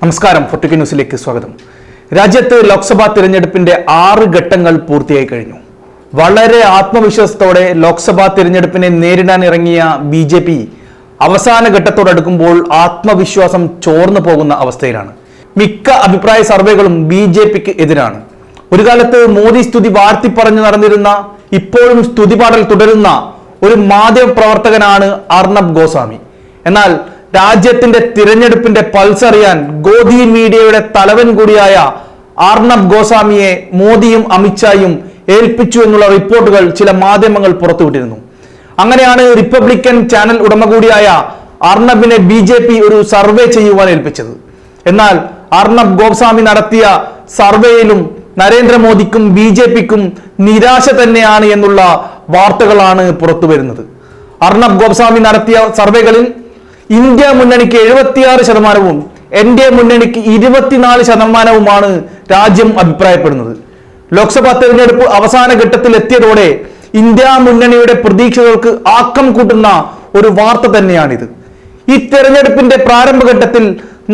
നമസ്കാരം ഫൊട്ടിക്ക് ന്യൂസിലേക്ക് സ്വാഗതം. രാജ്യത്ത് ലോക്സഭാ തിരഞ്ഞെടുപ്പിന്റെ ആറ് ഘട്ടങ്ങൾ പൂർത്തിയായി കഴിഞ്ഞു. വളരെ ആത്മവിശ്വാസത്തോടെ ലോക്സഭാ തിരഞ്ഞെടുപ്പിനെ നേരിടാൻ ഇറങ്ങിയ ബി ജെ പി അവസാന ഘട്ടത്തോടടുക്കുമ്പോൾ ആത്മവിശ്വാസം ചോർന്നു പോകുന്ന അവസ്ഥയിലാണ്. മിക്ക അഭിപ്രായ സർവേകളും ബി ജെ പിക്ക് എതിരാണ്. ഒരു കാലത്ത് മോദി സ്തുതി വാർത്തി പറഞ്ഞു നടന്നിരുന്ന ഇപ്പോഴും സ്തുതിപാടൽ തുടരുന്ന ഒരു മാധ്യമ പ്രവർത്തകനാണ് അർണബ് ഗോസ്വാമി. എന്നാൽ രാജ്യത്തിന്റെ തിരഞ്ഞെടുപ്പിന്റെ പൾസ് അറിയാൻ ഗോദി മീഡിയയുടെ തലവൻ കൂടിയായ ആർണബ് ഗോസ്വാമിയെ മോദിയും അമിത്ഷായും ഏൽപ്പിച്ചു എന്നുള്ള റിപ്പോർട്ടുകൾ ചില മാധ്യമങ്ങൾ പുറത്തുവിട്ടിരുന്നു. അങ്ങനെയാണ് റിപ്പബ്ലിക്കൻ ചാനൽ ഉടമ കൂടിയായ അർണബിനെ ബി ജെ പി ഒരു സർവേ ചെയ്യുവാൻ ഏൽപ്പിച്ചത്. എന്നാൽ അർണബ് ഗോസ്വാമി നടത്തിയ സർവേയിലും നരേന്ദ്രമോദിക്കും ബി ജെ പിക്കും നിരാശ തന്നെയാണ് എന്നുള്ള വാർത്തകളാണ് പുറത്തു വരുന്നത് അർണബ് ഗോസ്വാമി നടത്തിയ സർവേകളിൽ ഇന്ത്യ മുന്നണിക്ക് എഴുപത്തിയാറ് ശതമാനവും എൻ ഡി എ മുന്നണിക്ക് ഇരുപത്തിനാല് ശതമാനവുമാണ് രാജ്യം അഭിപ്രായപ്പെടുന്നത്. ലോക്സഭാ തെരഞ്ഞെടുപ്പ് അവസാന ഘട്ടത്തിൽ എത്തിയതോടെ ഇന്ത്യ മുന്നണിയുടെ പ്രതീക്ഷകൾക്ക് ആക്കം കൂട്ടുന്ന ഒരു വാർത്ത തന്നെയാണിത്. ഈ തെരഞ്ഞെടുപ്പിന്റെ പ്രാരംഭഘട്ടത്തിൽ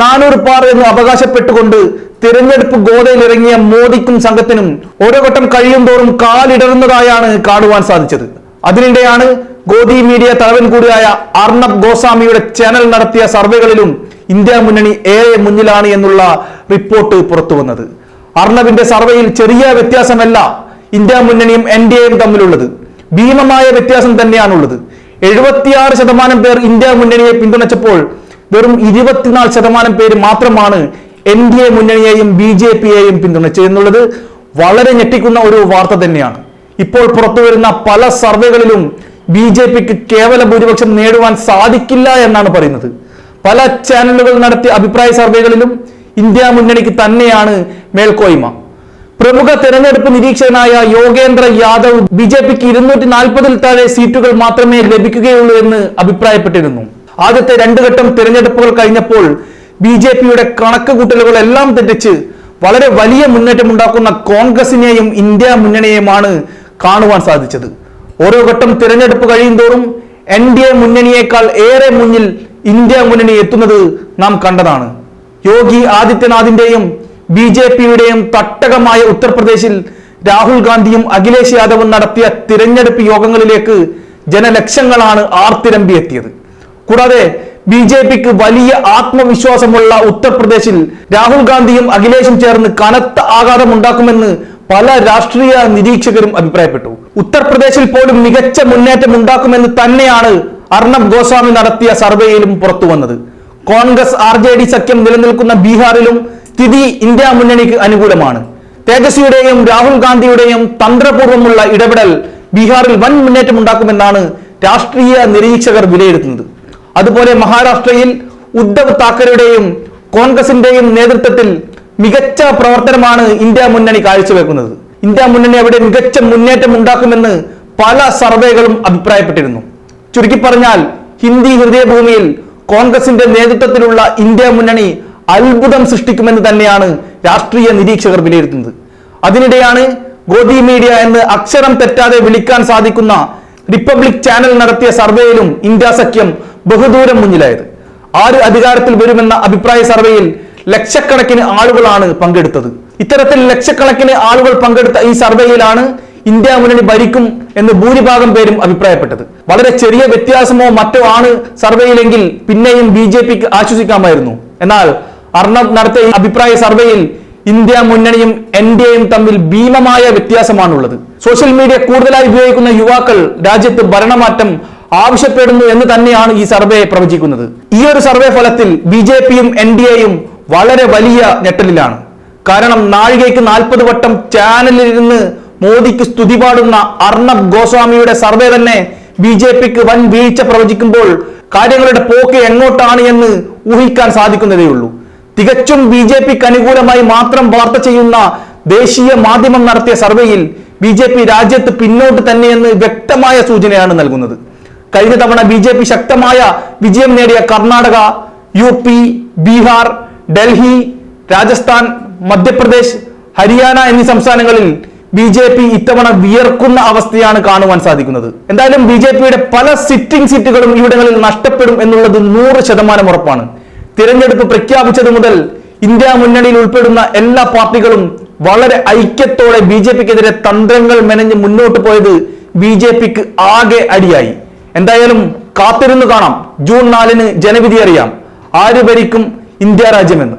നാനൂറ് പാർ എന്ന് അവകാശപ്പെട്ടുകൊണ്ട് തിരഞ്ഞെടുപ്പ് ഗോതയിലിറങ്ങിയ മോദിക്കും സംഘത്തിനും ഓരോ ഘട്ടം കഴിയും തോറും കാലിടറുന്നതായാണ് കാണുവാൻ സാധിച്ചത്. അതിനിടെയാണ് ഗോദി മീഡിയ തലവൻ കൂടിയായ അർണബ് ഗോസ്വാമിയുടെ ചാനൽ നടത്തിയ സർവേകളിലും ഇന്ത്യ മുന്നണി ഏറെ മുന്നിലാണ് എന്നുള്ള റിപ്പോർട്ട് പുറത്തു വന്നത്. അർണബിന്റെ സർവേയിൽ ചെറിയ വ്യത്യാസമല്ല ഇന്ത്യ മുന്നണിയും എൻ ഡി എയും തമ്മിലുള്ളത്. ഭീമമായ വ്യത്യാസം തന്നെയാണുള്ളത്. എഴുപത്തിയാറ് ശതമാനം പേർ ഇന്ത്യ മുന്നണിയെ പിന്തുണച്ചപ്പോൾ വെറും ഇരുപത്തിനാല് ശതമാനം പേര് മാത്രമാണ് എൻ ഡി എ മുന്നണിയെയും ബി ജെ പിയെയും പിന്തുണച്ചത് എന്നുള്ളത് വളരെ ഞെട്ടിക്കുന്ന ഒരു വാർത്ത തന്നെയാണ്. ഇപ്പോൾ പുറത്തുവരുന്ന പല സർവേകളിലും ബി ജെ പിക്ക് കേവല ഭൂരിപക്ഷം നേടുവാൻ സാധിക്കില്ല എന്നാണ് പറയുന്നത്. പല ചാനലുകൾ നടത്തിയ അഭിപ്രായ സർവേകളിലും ഇന്ത്യ മുന്നണിക്ക് തന്നെയാണ് മേൽക്കോയ്മ. പ്രമുഖ തെരഞ്ഞെടുപ്പ് നിരീക്ഷകനായ യോഗേന്ദ്ര യാദവ് ബി ജെ പിക്ക് ഇരുന്നൂറ്റി നാൽപ്പതിൽ താഴെ സീറ്റുകൾ മാത്രമേ ലഭിക്കുകയുള്ളൂ എന്ന് അഭിപ്രായപ്പെട്ടിരുന്നു. ആദ്യത്തെ രണ്ടു ഘട്ടം തിരഞ്ഞെടുപ്പുകൾ കഴിഞ്ഞപ്പോൾ ബി ജെ പിയുടെ കണക്ക് കൂട്ടലുകൾ എല്ലാം തെറ്റിച്ച് വളരെ വലിയ മുന്നേറ്റം ഉണ്ടാക്കുന്ന കോൺഗ്രസിനെയും ഇന്ത്യ മുന്നണിയെയുമാണ് കാണുവാൻ സാധിച്ചത്. ഓരോ ഘട്ടം തിരഞ്ഞെടുപ്പ് കഴിയും തോറും എൻ ഡി എ മുന്നണിയേക്കാൾ ഏറെ മുന്നിൽ ഇന്ത്യ മുന്നണി എത്തുന്നത് നാം കണ്ടതാണ്. യോഗി ആദിത്യനാഥിന്റെയും ബി ജെ പിയുടെയും തട്ടകമായ ഉത്തർപ്രദേശിൽ രാഹുൽ ഗാന്ധിയും അഖിലേഷ് യാദവും നടത്തിയ തിരഞ്ഞെടുപ്പ് യോഗങ്ങളിലേക്ക് ജനലക്ഷങ്ങളാണ് ആർത്തിരമ്പി എത്തിയത് കൂടാതെ ബി ജെ പിക്ക് വലിയ ആത്മവിശ്വാസമുള്ള ഉത്തർപ്രദേശിൽ രാഹുൽ ഗാന്ധിയും അഖിലേഷും ചേർന്ന് കനത്ത ആഘാതം ഉണ്ടാക്കുമെന്ന് പല രാഷ്ട്രീയ നിരീക്ഷകരും അഭിപ്രായപ്പെട്ടു. ഉത്തർപ്രദേശിൽ പോലും മികച്ച മുന്നേറ്റം ഉണ്ടാക്കുമെന്ന് തന്നെയാണ് അർണബ് ഗോസ്വാമി നടത്തിയ സർവേയിലും പുറത്തു വന്നത്. കോൺഗ്രസ് ആർ ജെ ഡി സഖ്യം നിലനിൽക്കുന്ന ബീഹാറിലും സ്ഥിതി ഇന്ത്യ മുന്നണിക്ക് അനുകൂലമാണ്. തേജസ്വിയുടെയും രാഹുൽ ഗാന്ധിയുടെയും തന്ത്രപൂർവമുള്ള ഇടപെടൽ ബീഹാറിൽ വൻ മുന്നേറ്റം ഉണ്ടാക്കുമെന്നാണ് രാഷ്ട്രീയ നിരീക്ഷകർ വിലയിരുത്തുന്നത്. അതുപോലെ മഹാരാഷ്ട്രയിൽ ഉദ്ധവ് താക്കറെയുടെയും കോൺഗ്രസിന്റെയും നേതൃത്വത്തിൽ മികച്ച പ്രവർത്തനമാണ് ഇന്ത്യ മുന്നണി കാഴ്ചവെക്കുന്നത്. ഇന്ത്യ മുന്നണി അവിടെ മികച്ച മുന്നേറ്റം ഉണ്ടാക്കുമെന്ന് പല സർവേകളും അഭിപ്രായപ്പെട്ടിരുന്നു. ചുരുക്കി പറഞ്ഞാൽ ഹിന്ദി ഹൃദയഭൂമിയിൽ കോൺഗ്രസിന്റെ നേതൃത്വത്തിലുള്ള ഇന്ത്യ മുന്നണി അത്ഭുതം സൃഷ്ടിക്കുമെന്ന് തന്നെയാണ് രാഷ്ട്രീയ നിരീക്ഷകർ വിലയിരുത്തുന്നത്. അതിനിടെയാണ് ഗോദി മീഡിയ എന്ന് അക്ഷരം തെറ്റാതെ വിളിക്കാൻ സാധിക്കുന്ന റിപ്പബ്ലിക് ചാനൽ നടത്തിയ സർവേയിലും ഇന്ത്യ സഖ്യം ബഹുദൂരം മുന്നിലായത്. ആര് അധികാരത്തിൽ വരുമെന്ന അഭിപ്രായ സർവേയിൽ ലക്ഷക്കണക്കിന് ആളുകളാണ് പങ്കെടുത്തത്. ഇത്തരത്തിൽ ലക്ഷക്കണക്കിന് ആളുകൾ പങ്കെടുത്ത ഈ സർവേയിലാണ് ഇന്ത്യ മുന്നണി ഭരിക്കും എന്ന് ഭൂരിഭാഗം പേരും അഭിപ്രായപ്പെട്ടത്. വളരെ ചെറിയ വ്യത്യാസമോ മറ്റോ ആണ് സർവേയിലെങ്കിൽ പിന്നെയും ബി ജെ പിക്ക് ആശ്വസിക്കാമായിരുന്നു. എന്നാൽ അർണബ് നടത്തിയ ഈ അഭിപ്രായ സർവേയിൽ ഇന്ത്യ മുന്നണിയും എൻ ഡി എയും തമ്മിൽ ഭീമമായ വ്യത്യാസമാണുള്ളത്. സോഷ്യൽ മീഡിയ കൂടുതലായി ഉപയോഗിക്കുന്ന യുവാക്കൾ രാജ്യത്ത് ഭരണമാറ്റം ആവശ്യപ്പെടുന്നു എന്ന് തന്നെയാണ് ഈ സർവേ പ്രവചിക്കുന്നത്. ഈ ഒരു സർവേ ഫലത്തിൽ ബി ജെ പിയും എൻ ഡി എയും വളരെ വലിയ ഞെട്ടലിലാണ്. കാരണം നാഴികയ്ക്ക് നാൽപ്പത് വട്ടം ചാനലിൽ ചാനലിലിരുന്ന് മോദിക്ക് സ്തുതി പാടുന്ന അർണബ് ഗോസ്വാമിയുടെ സർവേ തന്നെ ബി ജെ പിക്ക് വൻ വീഴ്ച പ്രവചിക്കുമ്പോൾ കാര്യങ്ങളുടെ പോക്ക് എങ്ങോട്ടാണ് എന്ന് ഊഹിക്കാൻ സാധിക്കുന്നതേയുള്ളൂ. തികച്ചും ബി ജെ പിക്ക് അനുകൂലമായി മാത്രം വാർത്ത ചെയ്യുന്ന ദേശീയ മാധ്യമം നടത്തിയ സർവേയിൽ ബി ജെ പി രാജ്യത്ത് പിന്നോട്ട് തന്നെയെന്ന് വ്യക്തമായ സൂചനയാണ് നൽകുന്നത്. കഴിഞ്ഞ തവണ ബി ശക്തമായ വിജയം നേടിയ കർണാടക യു ബീഹാർ ഡൽഹി രാജസ്ഥാൻ മധ്യപ്രദേശ് ഹരിയാന എന്നീ സംസ്ഥാനങ്ങളിൽ ബി ജെ പി ഇത്തവണ വിയർക്കുന്ന അവസ്ഥയാണ് കാണുവാൻ സാധിക്കുന്നത്. എന്തായാലും ബി ജെ പിയുടെ പല സിറ്റിംഗ് സീറ്റുകളും ഇവിടങ്ങളിൽ നഷ്ടപ്പെടും എന്നുള്ളത് നൂറ് ശതമാനം ഉറപ്പാണ്. തിരഞ്ഞെടുപ്പ് പ്രഖ്യാപിച്ചത് മുതൽ ഇന്ത്യ മുന്നണിയിൽ ഉൾപ്പെടുന്ന എല്ലാ പാർട്ടികളും വളരെ ഐക്യത്തോടെ ബി ജെ പിക്കെതിരെ തന്ത്രങ്ങൾ മെനഞ്ഞ് മുന്നോട്ട് പോയത് ബി ജെ പിക്ക് ആകെ അടിയായി. എന്തായാലും കാത്തിരുന്നു കാണാം. ജൂൺ നാലിന് ജനവിധി അറിയാം. ആര് ഭരിക്കും ഇന്ത്യ രാജ്യമെന്ന്.